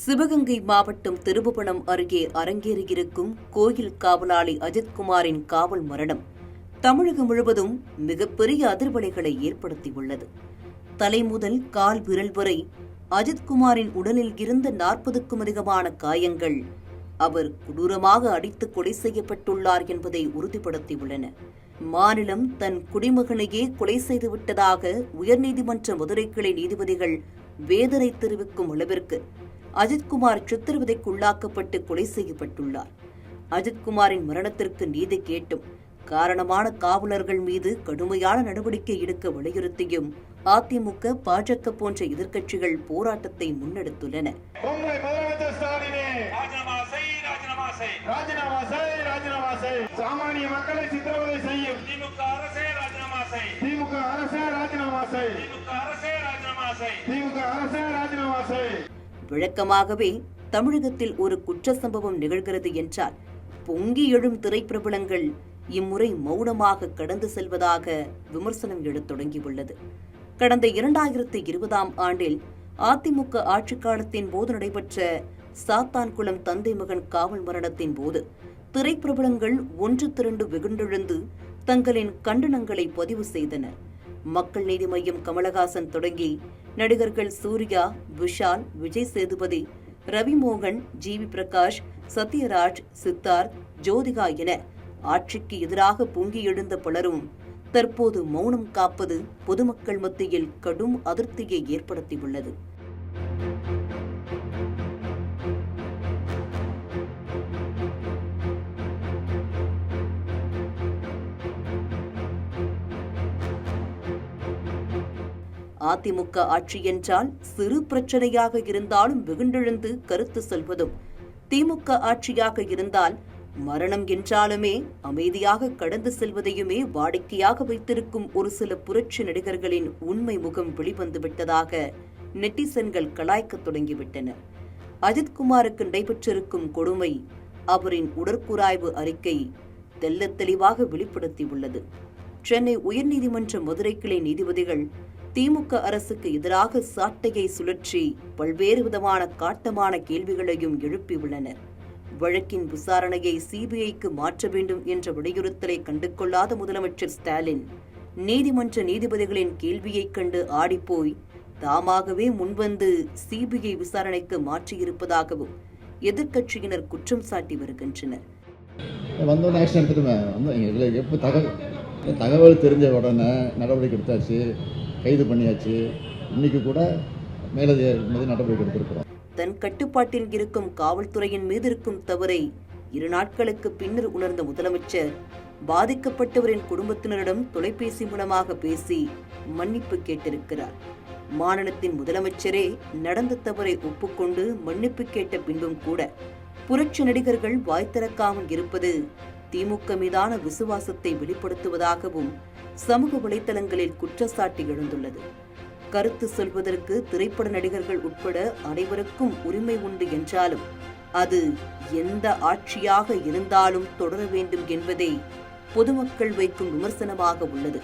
சிவகங்கை மாவட்டம் திருபுவனம் அருகே அரங்கேறியிருக்கும் கோயில் காவலாளி அஜித்குமாரின் காவல் மரணம் தமிழகம் முழுவதும் மிகப்பெரிய அதிர்வலைகளை ஏற்படுத்தியுள்ளது. தலை முதல் கால் விரல் வரை அஜித்குமாரின் உடலில் இருந்த நாற்பதுக்கும் அதிகமான காயங்கள் அவர் கொடூரமாக அடித்து கொலை செய்யப்பட்டுள்ளார் என்பதை உறுதிப்படுத்தியுள்ளன. மாநிலம் தன் குடிமகனையே கொலை செய்துவிட்டதாக உயர்நீதிமன்ற மதுரை கிளை நீதிபதிகள் வேதனை தெரிவிக்கும் அளவிற்கு அஜித்குமார் சித்திரவதைக்குள்ளாக்கப்பட்டு கொலை செய்யப்பட்டுள்ளார். அஜித்குமாரின் மரணத்திற்கு நீதி கேட்டும் காரணமான காவலர்கள் மீது கடுமையான நடவடிக்கை எடுக்க வலியுறுத்தியும் அதிமுக பாஜக போன்ற எதிர்க்கட்சிகள் போராட்டத்தை முன்னெடுத்துள்ளன. திமுக அரசே ராஜினாமா செய் விளக்கமாகவே வழக்கமாகவே தமிழகத்தில் ஒரு குற்ற சம்பவம் நிகழ்கிறது என்றால் பொங்கி எழும் திரைப்பிரபலங்கள் இம்முறை மௌனமாக கடந்து செல்வதாக விமர்சனம் எழத் தொடங்கியுள்ளது. கடந்த இரண்டாயிரத்தி இருபதாம் ஆண்டில் அதிமுக ஆட்சி காலத்தின் போது நடைபெற்ற சாத்தான்குளம் தந்தை மகன் காவல் மரணத்தின் போது திரைப்பிரபலங்கள் ஒன்று திரண்டு வெகுண்டெழுந்து தங்களின் கண்டனங்களை பதிவு செய்தனர். மக்கள் நீதி மையம் கமலஹாசன் தொடங்கி நடிகர்கள் சூர்யா விஷால் விஜய் சேதுபதி ரவிமோகன் ஜிவி பிரகாஷ் சத்யராஜ் சித்தார்த் ஜோதிகா என ஆட்சிக்கு எதிராக பொங்கி எழுந்த பலரும் தற்போது மௌனம் காப்பது பொதுமக்கள் மத்தியில் கடும் அதிருப்தியை ஏற்படுத்தியுள்ளது. அதிமுக ஆட்சி என்றால் சிறு பிரச்சனையாக இருந்தாலும் வெகுண்டெழுந்து கருத்து சொல்வதும். திமுக ஆட்சியாக இருந்தால் மரணம் என்றாலுமே அமைதியாக கடந்து செல்வதையுமே வாடிக்கையாக வைத்திருக்கும் ஒரு சில புரட்சி நடிகர்களின் உண்மை முகம் வெளிவந்துவிட்டதாக நெட்டிசன்கள் கலாய்க்க தொடங்கிவிட்டனர் அஜித்குமாருக்கு நடைபெற்றிருக்கும் கொடுமை அவரின் உடற்கூராய்வு அறிக்கை தெல்ல தெளிவாக வெளிப்படுத்தியுள்ளது. சென்னை உயர்நீதிமன்ற மதுரை கிளை நீதிபதிகள் திமுக அரசுக்கு எதிராக சாட்டையை சுழற்றி பல்வேறு விதமான காட்டமான கேள்விகளையும் எழுப்பியுள்ளனர். வழக்கின் விசாரணையை சிபிஐக்கு மாற்ற வேண்டும் என்ற வலியுறுத்தலை கண்டுகொள்ளாத முதலமைச்சர் ஸ்டாலின் நீதிமன்ற நீதிபதிகளின் கேள்வியைக் கண்டு ஆடிப்போய் தாமாகவே முன்வந்து சிபிஐ விசாரணைக்கு மாற்றியிருப்பதாகவும் எதிர்க்கட்சியினர் குற்றம் சாட்டி வருகின்றனர். வந்தோடனே ஆக்ஷன் தகவல் தகவல் தெரிஞ்ச உடனே நடவடிக்கை எடுத்தாச்சு. கைது பண்ணியாச்சு. இன்னைக்கு கூட மேலதிகாரிகள் மீது நடவடிக்கை எடுத்திருக்கிறோம். தன் கட்டுப்பாட்டில் இருக்கும் காவல்துறையின் மீது இருக்கும் தவறை இரு நாட்களுக்கு பின்னர் உணர்ந்த முதலமைச்சர் பாதிக்கப்பட்டவரின் குடும்பத்தினரிடம் தொலைபேசி மூலமாக பேசி மன்னிப்பு கேட்டிருக்கிறார். மாநிலத்தின் முதலமைச்சரே நடந்த தவறை ஒப்புக்கொண்டு மன்னிப்பு கேட்ட பின்பும் கூட புரட்சி நடிகர்கள் வாய் திறக்காமல் இருப்பது திமுக மீதான விசுவாசத்தை வெளிப்படுத்துவதாகவும் சமூக வலைதளங்களில் குற்றச்சாட்டு எழுந்துள்ளது. கருத்து சொல்வதற்கு திரைப்பட நடிகர்கள் உட்பட அனைவருக்கும் உரிமை உண்டு என்றாலும் அது எந்த ஆட்சியாக இருந்தாலும் தொடர வேண்டும் என்பதே பொதுமக்கள் வைக்கும் விமர்சனமாக உள்ளது.